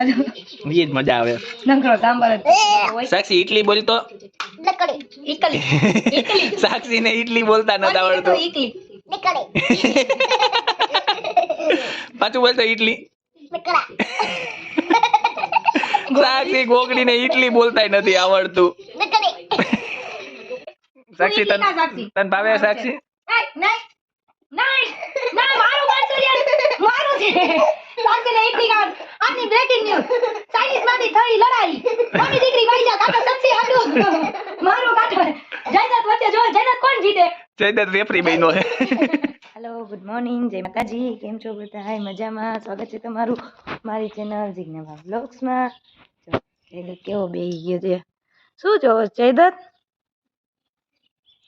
ઈ જ મજા આવે. નકરો સાંભળ સાક્ષી ઇટલી બોલતો? સાક્ષી ને ઇટલી બોલતા નતા આવડતું. પાછું બોલતો ઇટલી સાક્ષી ગોગડી ને ઇટલી બોલતાય નથી આવડતું. સાક્ષી તન સાક્ષી. તને ભાવે સાક્ષી? નહીં. નહીં નહીં ના મારું મારતો યાર મારું છે. સાક્ષીને ઈકલી કાઢ આજની બ્રેકિંગ ન્યૂઝ ચાઇનીઝમાંથી થઈ લડાઈ. મમ્મી દીકરી ભાઈ જા કાકા સચ્ચી હાડું મારો કાઠો. જયદત વચ્ચે જો જયદત કોણ જીતે? જયદત રેફરી બહેનો છે હેલો ગુડ મોર્નિંગ જય માતાજી. કેમ છો બધા? હાય મજામાં. સ્વાગત છે તમારું મારી ચેનલ જિજ્ઞાબા બ્લોગ્સમાં જો જયદત્ત કેવો બેહી ગયો છે. શું જોવો જયદત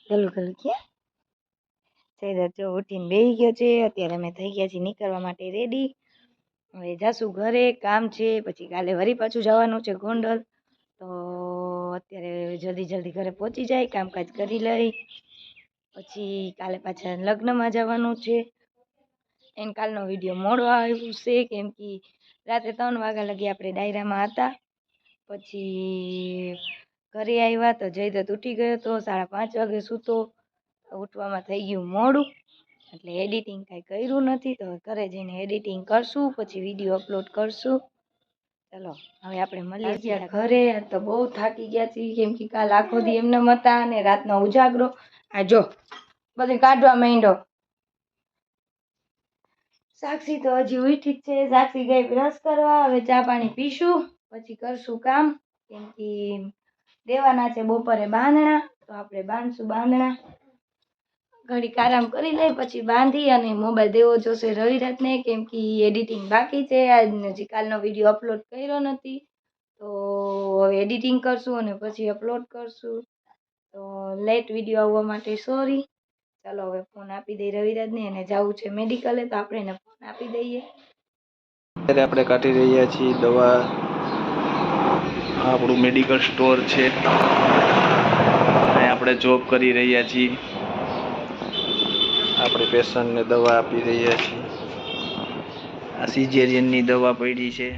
ગલું ગલું ક્યાં? જયદત્ત જો ઉઠીને બેહી ગયો છે, અત્યારે અમે થઈ ગયા છીએ નીકળવા માટે રેડી હવે જાશું ઘરે, કામ છે, પછી કાલે વરી પાછું જવાનું છે ગોંડલ. તો અત્યારે જલ્દી જલ્દી ઘરે પહોંચી જાય, કામકાજ કરી લઈ. પછી કાલે પાછા લગ્નમાં જવાનું છે. એને કાલનો વીડિયો મોડો આવ્યું છે, કેમ કે રાતે ત્રણ વાગ્યા લગી આપણે ડાયરામાં હતા. પછી ઘરે આવ્યા તો જયદત્ત ઉઠી ગયો તો સાડા પાંચ વાગે સૂતો. તો ઉઠવામાં થઈ ગયું મોડું. એટલે એડિટિંગ કાંઈ કર્યું નથી તો હવે ઘરે જઈને એડિટિંગ કરશું પછી વીડિયો અપલોડ કરશું. ચલો હવે આપણે મળીએ છીએ ઘરે તો બહુ થાકી ગયા છીએ કેમ કે કાલ આખો દી એમને હતા અને રાતનો ઉજાગરો. આ જો બધું કાઢવા માંડ્યો. સાક્ષી તો હજી ઉઠી જ છે સાક્ષી ગઈ બ્રશ કરવા હવે ચા પાણી પીશું પછી કરશું કામ. કેમ કે દેવાના છે બપોરે બાંધણા તો આપણે બાંધશું બાંધણા. ઘડીક આરામ કરી લઈ પછી બાંધી અને મોબાઈલ દેવો જોશે. રવિરાતને કેમ કે એડિટિંગ બાકી છે. આજ હજી કાલનો વીડિયો અપલોડ કર્યો નથી. તો હવે એડિટિંગ કરશું અને પછી અપલોડ કરશું. તો લેટ વીડિયો આવવા માટે સોરી ચાલો હવે ફોન આપી દઈએ રવિરાજને અને જવું છે મેડિકલે તો આપણે એને ફોન આપી દઈએ. અત્યારે આપણે કાઢી રહ્યા છીએ દવા. આપણું મેડિકલ સ્ટોર છે. અને આપણે જોબ કરી રહ્યા છીએ. આપણે પેશન્ટને દવા આપી રહ્યા છીએ. આ સિઝેરિયનની દવા પડી છે.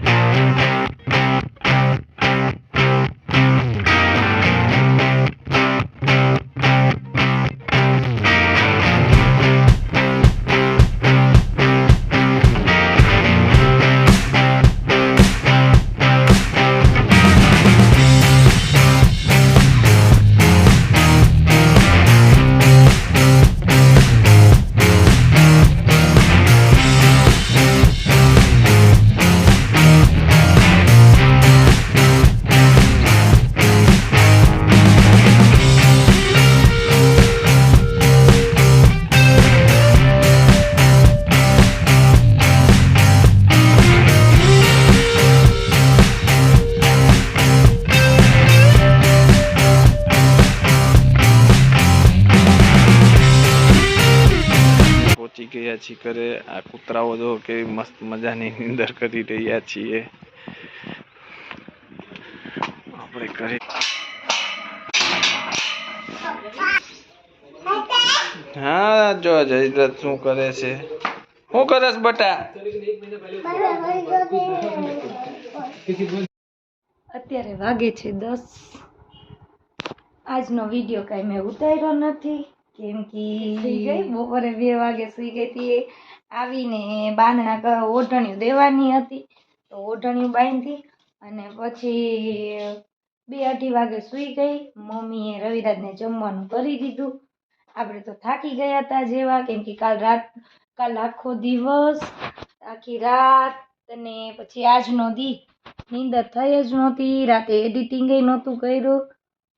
ગયા છીએ ઘરે. આ કૂતરાઓ જો કેવી મસ્ત મજાની નીંદર કરી રહ્યા છીએ. આપણે ઘરે હા, જો જયદ્રથ શું કરે છે. શું કરસ બટા? અત્યારે વાગે છે દસ. આજનો વીડિયો કાંઈ મેં ઉતાર્યો નથી. કેમ કે સુઈ ગઈ? બપોરે બે વાગે સુઈ ગઈ હતી આવીને બાંધણા ઓઢણિયું દેવાની હતી. તો ઓઢણિયું બાંધી અને પછી બે અઢી વાગે સુઈ ગઈ. મમ્મીએ રવિરાજને જમવાનું કરી દીધું. આપણે તો થાકી ગયા હતા જેવા, કેમ કે કાલ રાત, કાલ આખો દિવસ, આખી રાત અને પછી આજનો દી. નીંદર થઈ જ નહોતી, રાતે એડિટિંગય નહોતું કર્યું.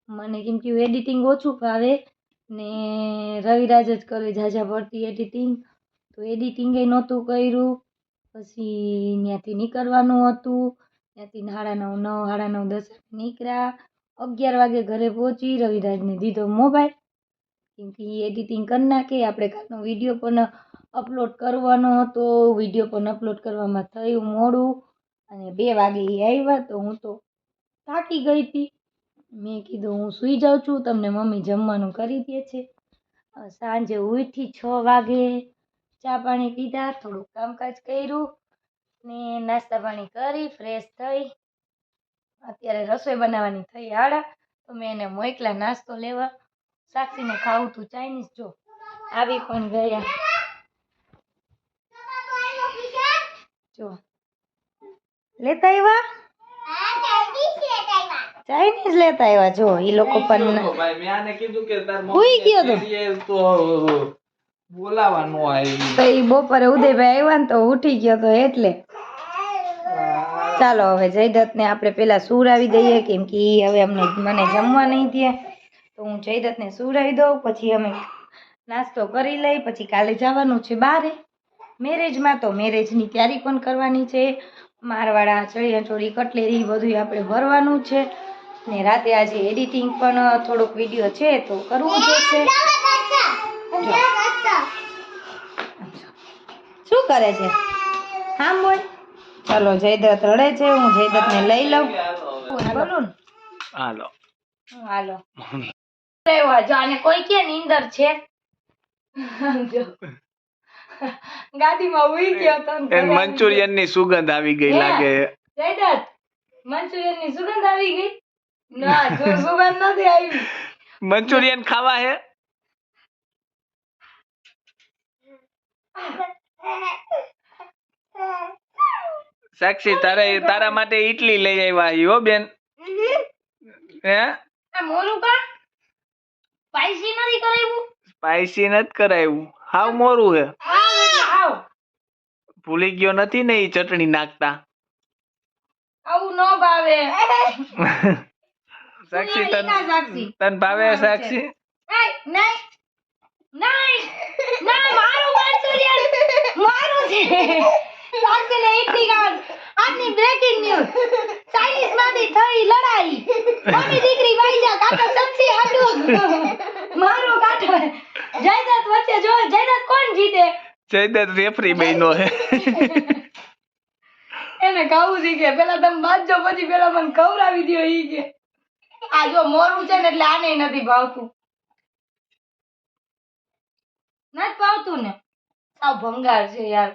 મને કેમ કે એડિટિંગ ઓછું ફાવે. ને રવિરાજ જ કરે ઝાઝા પડતી એડિટિંગ. તો એડિટિંગે નહોતું કર્યું. પછી ત્યાંથી નીકળવાનું હતું. ત્યાંથી સાડા નવ નવ, સાડા નવ, દસ નીકળ્યા. અગિયાર વાગે ઘરે પહોંચી રવિરાજને દીધો મોબાઈલ. કેમ કે એડિટિંગ કરી નાખે. આપણે કાલનો વીડિયો પણ અપલોડ કરવાનો હતો. વીડિયો પણ અપલોડ કરવામાં થયું મોડું. અને બે વાગે એ આવ્યા તો હું તો થાકી ગઈ હતી. મેં કીધું, હું સૂઈ જાઉં છું, તમને મમ્મી જમવાનું કરી દે છે. સાંજે ઉઠી છ વાગે ચા પાણી પીધા, થોડુંક કામકાજ કર્યું ને નાસ્તા પાણી કરી ફ્રેશ થઈ. અત્યારે રસોઈ બનાવવાની થઈ આડા તો મેં એને મોકલા નાસ્તો લેવા. સાક્ષીને ખાવું તું ચાઇનીઝ જો. આવી પણ ગયા. જો. લેતા આવ્યા? ચાઇનીઝ લેતા આવ્યા જો એ લોકો પણ ભાઈ મેં આને કીધું કે તાર હુઈ ગયો તો. બોલાવાનું આવી તો એ બપોરે ઉદયભાઈ આવ્યા ને તો ઉઠી ગયો તો એટલે. ચાલો હવે જયદત્તને આપણે પેલા સુવડાવી દઈએ કેમ કે ઈ હવે અમને મને જમવા નહીં દે. તો હું જયદત્તને આવી દઉં પછી અમે નાસ્તો કરી લઈ પછી કાલે જવાનું છે બારે. મેરેજમાં તો મેરેજની તૈયારી પણ કરવાની છે. મારવાડા ચણિયા ચોળી કટલેરી બધું આપણે ભરવાનું છે. ને રાતે આજે એડિટિંગ પણ થોડોક વીડિયો છે તો કરવું જોશે. શું કરે છે? હા બોલ. ચાલો જયદ્રથ રડે છે હું જયદત્તને લઈ લઉં. બોલું ને? હાલો. હાલો. રહેવા જો આને કોઈ કે નીંદર છે. ગાડીમાં ઉઈ ગયો તો ને મંચુરિયનની સુગંધ આવી ગઈ લાગે. જયદત્ત મંચુરિયનની સુગંધ આવી ગઈ? ના જો સુગંધ નથી આવી. મંચુરિયન ખાવા હે? સાક્ષી તારે તારા માટે ઇડલી લઈ આવ્યા હી બેન. હે? મોરું કા સ્પાઈસી નથી કરાવ્યું? સ્પાઈસી નથી કરાયું હાવ મોરું હે. હાવ. ભૂલી ગયો નથી ને ઈ ચટણી નાખતા? આવું ન ભાવે. સાક્ષી ના સાક્ષી. તન તન ભાવે સાક્ષી? નહીં. નહીં. ના મારું મંચુરિયન મારું છે. સાક્ષીને ઇડલી ખાવાનું આજની બ્રેકિંગ ન્યૂઝ ચાઇનીઝમાંથી થઈ લડાઈ. મમ્મી દીકરી ભાઈજા કાકા ચમચી હાટુ. મારો કાઢો જયદત્ત વચ્ચે જો જયદત્ત કોણ જીતે? જયદત રેફરી બહેનો હે. એને કહું છે કે પેલા તમે બાજો પછી પેલા મને ખવડાવી દ્યો ઈ કે. આ જો મોરું છે ને એટલે આને નથી ભાવતું. નથી ભાવતું ને? સાવ ભંગાર છે યાર.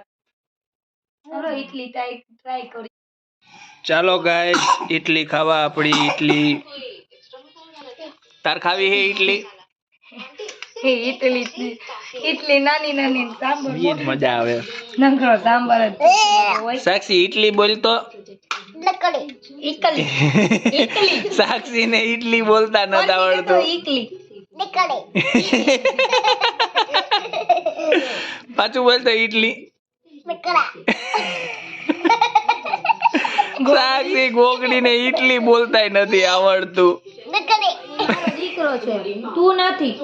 ચલો ઇટલી ટ્રાય ટ્રાય કરી ચાલો ગાય ઇટલી ખાવા આપણી ઇટલી તાર ખાવી હે ઇટલી ઇટલી ઇટલી ઇડલી નાની નાની જ મજા આવે. નંગરો સાંભળ સાક્ષી ઇટલી બોલતો. ઇકલી ઇકલી સાક્ષી ને ઈડલી બોલતા નતા આવડતું. ઇકલી પાછું બોલતો ઇડલી સાક્ષી ગોગડી ને ઇડલી બોલતાય નથી આવડતું. દીકરો છે. તું નથી.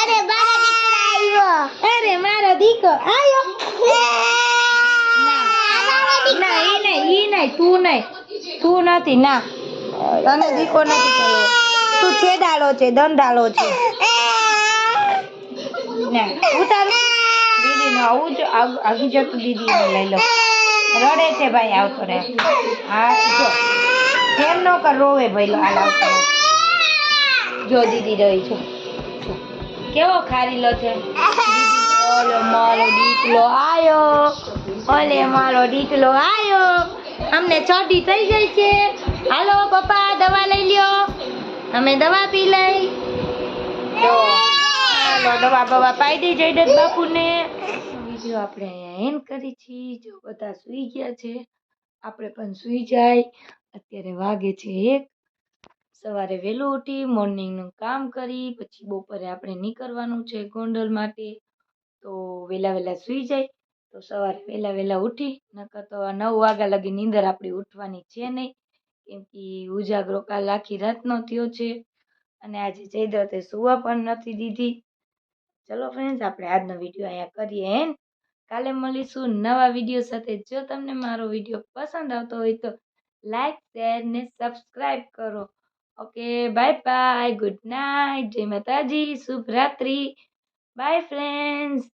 અરે મારો દીકરો આવ્યો. અરે મારો દીકરો આયો ના ઈ નહીં ઈ નહીં તું નહીં. તું નથી, ના. તને દીકો નથી કરવો તું છેડાળો છે, દંડાળો છે. ના, ઉતાર. દીદી આવું જ, આગી જતું દીદી લઈ લો. રડે છે ભાઈ આવતો રે હા, જો. એમ ન કર, રોવે ભાઈ હાલ આવતો જો દીદી રહી છો. કેવો ખારીલો છે? ઓલો મારો દીકલો આયો. ઓલે મારો દીકલો આયો. અમને ચડી થઈ ગઈ છે. હાલો, પપ્પા, દવા લઈ લ્યો. અમે દવા પી લઈ. હાલો, દવા બવા પાઈ દઈ જયદત્ત બાપુને. વીડિયો આપણે અહીંયા એન્ડ કરી છીએ જો બધા સૂઈ ગયા છે. આપણે પણ સૂઈ જાય. અત્યારે વાગે છે એક. સવારે વહેલું ઉઠી મોર્નિંગનું કામ કરી, પછી બપોરે આપણે નીકળવાનું છે ગોંડલ માટે. તો વહેલા વહેલા સૂઈ જાય. તો સવારે વહેલા વહેલા ઉઠી, નકર તો નવ વાગ્યા લગી નીંદર આપણી ઉઠવાની છે નહીં કેમ કે ઉજાગરો કાલ આખી રાતનો થયો છે અને આજે જયદ્રતે સુવા પણ નથી દીધી. ચલો ફ્રેન્ડ્સ આપણે આજનો વીડિયો અહીંયા કરીએ એન કાલે મળીશું નવા વીડિયો સાથે. જો તમને મારો વીડિયો પસંદ આવતો હોય તો લાઈક શેર ને સબસ્ક્રાઈબ કરો. Okay bye bye good night જય માતાજી, શુભ રાત્રિ. By friends